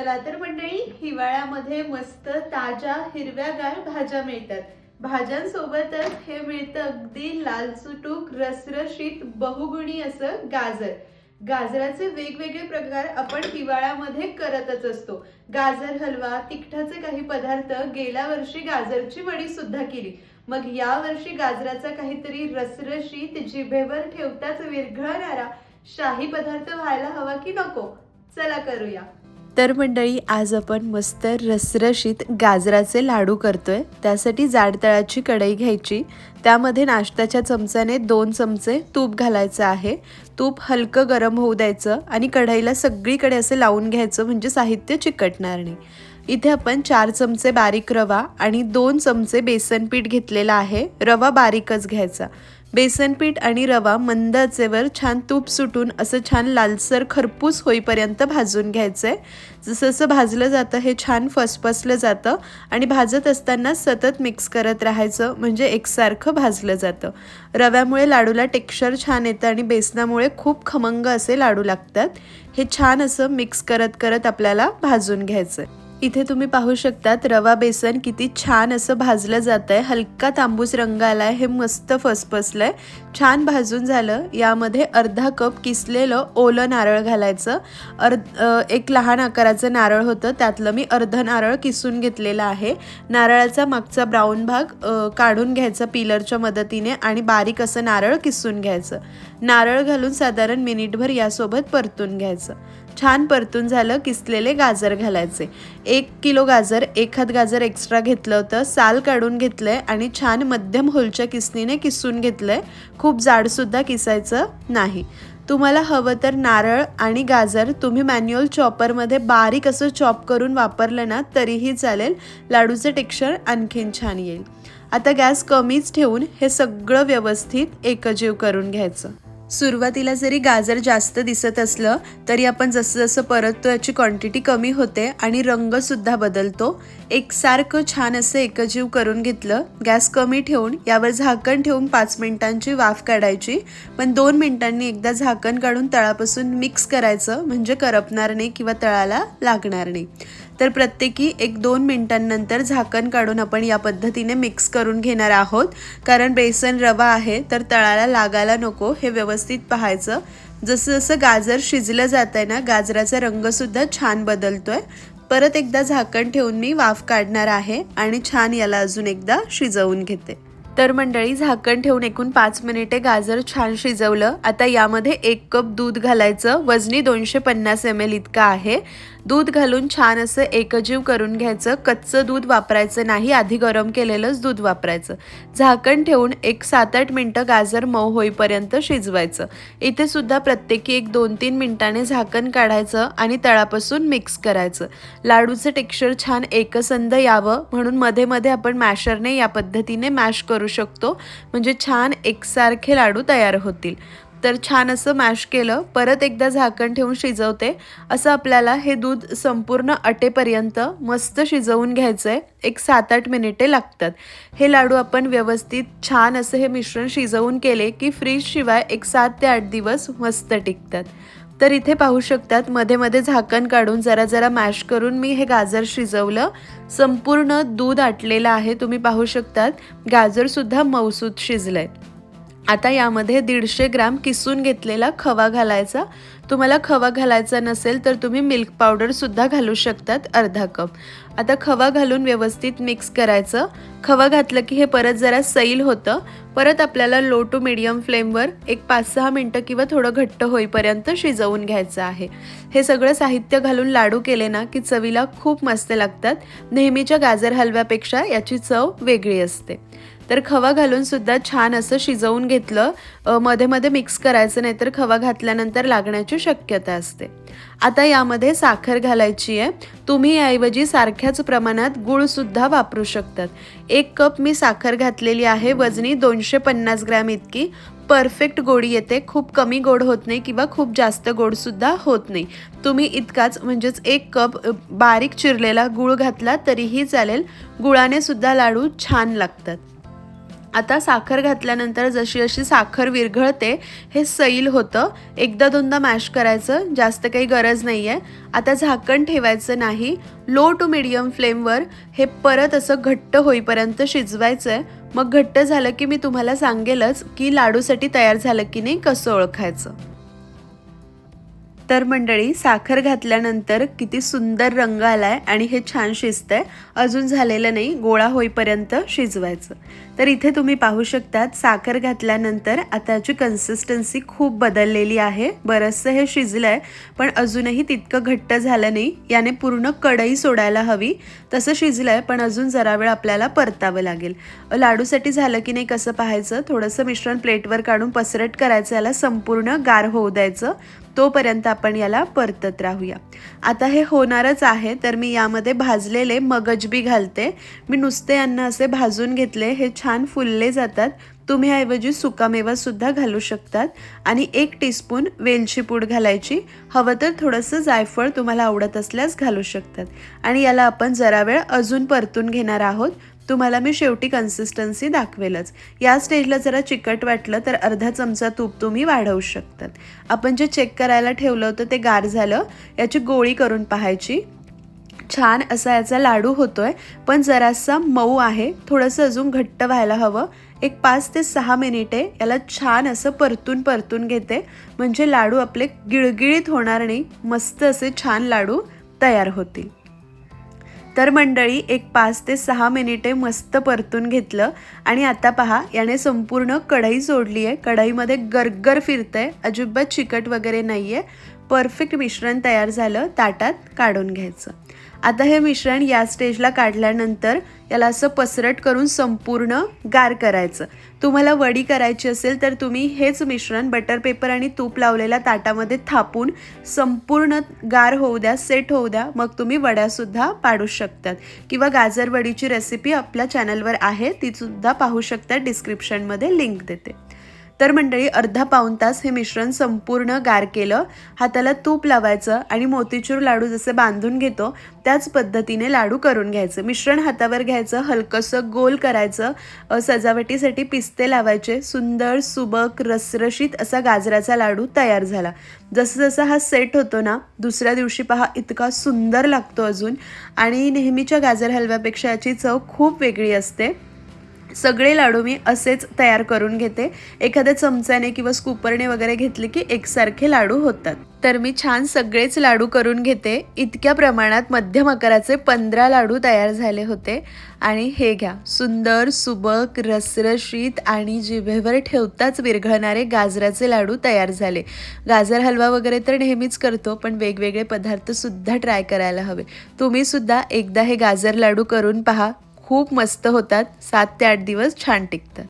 चला तर मंडळी हिवाळ्यामध्ये मस्त ताज्या हिरव्यागार भाज्या मिळतात. भाज्यांसोबतच हे मिळतं अगदी लालसुटूक रसरशीत बहुगुणी असं गाजर. गाजराचे वेगवेगळे प्रकार आपण हिवाळ्यामध्ये करतच असतो. गाजर हलवा तिखटाचे काही पदार्थ गेल्या वर्षी गाजरची वडी सुद्धा केली. मग या वर्षी गाजराचा काहीतरी रसरशीत जिभेवर ठेवताच विरघळणारा शाही पदार्थ व्हायला हवा की नको? चला करूया. तर मंडळी आज आपण मस्त रसरशीत गाजराचे लाडू करतोय. त्यासाठी जाड तळाची कढई घ्यायची. त्यामध्ये नाश्त्याच्या चमच्याने दोन चमचे तूप घालायचं आहे. तूप हलकं गरम होऊ द्यायचं आणि कढईला सगळीकडे असे लावून घ्यायचं म्हणजे साहित्य चिकटणार नाही. इथे आपण चार चमचे बारीक रवा आणि दोन चमचे बेसन पीठ घेतलेला आहे. रवा बारीकच घ्यायचा. बेसनपीठ आणि रवा मंद आचेवर छान तूप सुटून असं छान लालसर खरपूस होईपर्यंत भाजून घ्यायचं आहे जसं जसं भाजलं जातं हे छान फसफसलं जातं आणि भाजत असताना सतत मिक्स करत राहायचं म्हणजे एकसारखं भाजलं जातं. रव्यामुळे लाडूला टेक्स्चर छान येतं आणि बेसनामुळे खूप खमंग असे लाडू लागतात. हे छान असं मिक्स करत करत आपल्याला भाजून घ्यायचं आहे इथे तुम्ही पाहू शकतात रवा बेसन किती छान असं भाजलं जात आहे हलका तांबूस रंग आलाय. हे मस्त फसफसलंय. छान भाजून झालं. यामध्ये अर्धा कप किसलेलं ओलं नारळ घालायचं. अर्ध एक लहान आकाराचं नारळ होतं. त्यातलं मी अर्ध नारळ किसून घेतलेलं आहे. नारळाचा मागचा ब्राऊन भाग काढून घ्यायचा पिलरच्या मदतीने आणि बारीक असं नारळ किसून घ्यायचं. नारळ घालून साधारण मिनिटभर यासोबत परतून घ्यायचं. छान परतून झालं किसलेले गाजर घालायचे. एक किलो गाजर एखाद गाजर एक्स्ट्रा घेतलं होतं साल काढून घेतलंय आणि छान मध्यम होलच्या किसणीने किसून घेतलंय. खूप जाडसुद्धा किसायचं नाही. तुम्हाला हवं तर नारळ आणि गाजर तुम्ही मॅन्युअल चॉपरमध्ये बारीक असं चॉप करून वापरलं ना तरीही चालेल. लाडूचं टेक्स्चर आणखीन छान येईल. आता गॅस कमीच ठेवून हे सगळं व्यवस्थित एकजीव करून घ्यायचं. सुरुवातीला जरी गाजर जास्त दिसत असलं तरी आपण जसं जसं परततो याची क्वांटिटी कमी होते आणि रंगसुद्धा बदलतो. एकसारखं छान असं एकजीव करून घेतलं गॅस कमी ठेवून यावर झाकण ठेवून पाच मिनिटांची वाफ काढायची. पण दोन मिनिटांनी एकदा झाकण काढून तळापासून मिक्स करायचं म्हणजे करपणार नाही किंवा तळाला लागणार नाही. तर प्रत्येकी एक दोन मिनिटांनंतर झाकण काढून आपण या पद्धतीने मिक्स करून घेणार आहोत. कारण बेसन रवा आहे तर तळाला लागायला नको हे व्यवस्थित पाहायचं. जसं जसं गाजर शिजलं जात आहे ना गाजराचा रंगसुद्धा छान बदलतो आहे परत एकदा झाकण ठेवून मी वाफ काढणार आहे आणि छान याला अजून एकदा शिजवून घेते. तर मंडळी झाकण ठेवून एकूण पाच मिनिटे गाजर छान शिजवलं. आता यामध्ये एक कप दूध घालायचं. वजनी दोनशे पन्नास एम एल इतकं आहे. दूध घालून छान असं एकजीव करून घ्यायचं. कच्चं दूध वापरायचं नाही. आधी गरम केलेलंच दूध वापरायचं. झाकण ठेवून एक सात आठ मिनटं गाजर मऊ होईपर्यंत शिजवायचं. इथे सुद्धा प्रत्येकी एक दोन तीन मिनिटाने झाकण काढायचं आणि तळापासून मिक्स करायचं. लाडूचं टेक्स्चर छान एकसंध यावं म्हणून मध्ये मध्ये आपण मॅशरने या पद्धतीने मॅश करू शकतो. म्हणजे छान एकसारखे लाडू तयार होतील. तर छान असं मॅश केलं. परत एकदा झाकण ठेवून शिजवते. असं आपल्याला हे दूध संपूर्ण अटेपर्यंत मस्त शिजवून घ्यायचं आहे एक सात आठ मिनिटे लागतात. हे लाडू आपण व्यवस्थित छान असं हे मिश्रण शिजवून केले की फ्रीजशिवाय एक सात ते आठ दिवस मस्त टिकतात. तर इथे पाहू शकतात मध्ये मध्ये झाकण काढून जरा जरा मॅश करून मी हे गाजर शिजवलं. संपूर्ण दूध आटलेलं आहे तुम्ही पाहू शकतात. गाजरसुद्धा मऊसूत आहे आता यामध्ये दीडशे ग्राम किसून घेतलेला खवा घालायचा. तुम्हाला खवा घालायचा नसेल तर तुम्ही मिल्क पावडरसुद्धा घालू शकतात अर्धा कप. आता खवा घालून व्यवस्थित मिक्स करायचं. खवा घातलं की हे परत जरा सैल होतं. परत आपल्याला लो टू मिडियम फ्लेमवर एक पाच सहा मिनटं किंवा थोडं घट्ट होईपर्यंत शिजवून घ्यायचं आहे. हे सगळं साहित्य घालून लाडू केले ना की चवीला खूप मस्त लागतात. नेहमीच्या गाजर हलव्यापेक्षा याची चव वेगळी असते. तर खवा घालून सुद्धा छान असं शिजवून घेतलं. मध्ये मध्ये मिक्स करायचं नाही तर खवा घातल्यानंतर लागण्याची शक्यता असते. आता यामध्ये साखर घालायची आहे. तुम्ही याऐवजी सारख्याच प्रमाणात गूळसुद्धा वापरू शकतात. एक कप मी साखर घातलेली आहे. वजनी दोनशे पन्नास ग्रॅम इतकी. परफेक्ट गोडी येते. खूप कमी गोड होत नाही किंवा खूप जास्त गोडसुद्धा होत नाही. तुम्ही इतकाच म्हणजेच एक कप बारीक चिरलेला गूळ घातला तरीही चालेल. गुळाने सुद्धा लाडू छान लागतात. आता साखर घातल्यानंतर जशी अशी साखर विरघळते हे सैल होतं. एकदा दोनदा मॅश करायचं जास्त काही गरज नाही आहे आता झाकण ठेवायचं नाही. लो टू मिडियम फ्लेमवर हे परत असं घट्ट होईपर्यंत शिजवायचं आहे मग घट्ट झालं की मी तुम्हाला सांगेलच की लाडूसाठी तयार झालं की नाही कसं ओळखायचं. तर मंडळी साखर घातल्यानंतर किती सुंदर रंग आलाय आणि हे छान शिजतंय. अजून झालेलं नाही गोळा होईपर्यंत शिजवायचं. तर इथे तुम्ही पाहू शकतात साखर घातल्यानंतर आताची कन्सिस्टन्सी खूप बदललेली आहे. बरंचसं हे शिजलंय पण अजूनही तितकं घट्ट झालं नाही. याने पूर्ण कढई सोडायला हवी. तसं शिजलंय पण अजून जरा वेळ आपल्याला परतावं लागेल. लाडूसाठी झालं की नाही कसं पाहायचं? थोडंसं मिश्रण प्लेटवर काढून पसरट करायचं याला संपूर्ण गार होऊ द्यायचं. तोपर्यंत आपण याला परतत राहूया. आता हे होणारच आहे तर मी यामध्ये भाजलेले मगजबी घालते. मी नुसते अन्न असे भाजून घेतले हे छान फुलले जातात. तुम्ही ऐवजी सुकामेवासुद्धा घालू शकतात. आणि एक टीस्पून वेलची पूड घालायची. हवं तर थोडंसं जायफळ तुम्हाला आवडत असल्यास घालू शकतात. आणि याला आपण जरा वेळ अजून परतून घेणार आहोत. तुम्हाला मी शेवटी कन्सिस्टन्सी दाखवेलच. या स्टेजला जरा चिकट वाटलं तर अर्धा चमचा तूप तुम्ही वाढवू शकतात. आपण जे चेक करायला ठेवलं होतं ते गार झालं. याची गोळी करून पाहायची. छान असा याचा लाडू होतो आहे पण जरासा मऊ आहे. थोडंसं अजून घट्ट व्हायला हवं. एक पाच ते सहा मिनिटे याला छान असं परतून परतून घेते. म्हणजे लाडू आपले गिळगिळीत होणार नाही. मस्त असे छान लाडू तयार होतील. तर मंडळी एक पाच ते सहा मिनिटे मस्त परतून घेतलं. आणि आता पहा याने संपूर्ण कढई सोडली आहे कढईमध्ये गरगर फिरतंय. अजिबात चिकट वगैरे नाही आहे परफेक्ट मिश्रण तयार झालं. ताटात काढून घ्यायचं. आता हे मिश्रण या स्टेजला काढल्यानंतर याला असं पसरट करून संपूर्ण गार करायचं. तुम्हाला वडी करायची असेल तर तुम्ही हेच मिश्रण बटर पेपर आणि तूप लावलेल्या ताटामध्ये थापून संपूर्ण गार होऊ द्या सेट होऊ द्या मग तुम्ही वड्यासुद्धा पाडू शकतात. किंवा गाजर वडीची रेसिपी आपल्या चॅनलवर आहे तीसुद्धा पाहू शकता डिस्क्रिप्शनमध्ये लिंक देते. तर मंडळी अर्धा पाऊण तास हे मिश्रण संपूर्ण गार केलं. हाताला तूप लावायचं आणि मोतीचूर लाडू जसे बांधून घेतो त्याच पद्धतीने लाडू करून घ्यायचं. मिश्रण हातावर घ्यायचं हलकंसं गोल करायचं सजावटीसाठी पिस्ते लावायचे सुंदर सुबक रसरशीत असा गाजराचा लाडू तयार झाला. जसं जसा हा सेट होतो ना दुसऱ्या दिवशी पहा इतका सुंदर लागतो अजून. आणि नेहमीच्या गाजर हलव्यापेक्षा याची चव खूप वेगळी असते. सगळे लाडू मी असेच तयार करून घेते. एखाद्या चमच्याने किंवा स्कूपरने वगैरे घेतले की एकसारखे लाडू होतात. तर मी छान सगळेच लाडू करून घेते. इतक्या प्रमाणात मध्यम आकाराचे पंधरा लाडू तयार झाले होते. आणि हे घ्या सुंदर सुबक रसरशीत आणि जिभेवर ठेवताच विरघळणारे गाजराचे लाडू तयार झाले. गाजर हलवा वगैरे तर नेहमीच करतो पण वेगवेगळे पदार्थसुद्धा ट्राय करायला हवे. तुम्ही सुद्धा एकदा हे गाजर लाडू करून पहा. खूप मस्त होतात. सात ते आठ दिवस छान टिकतात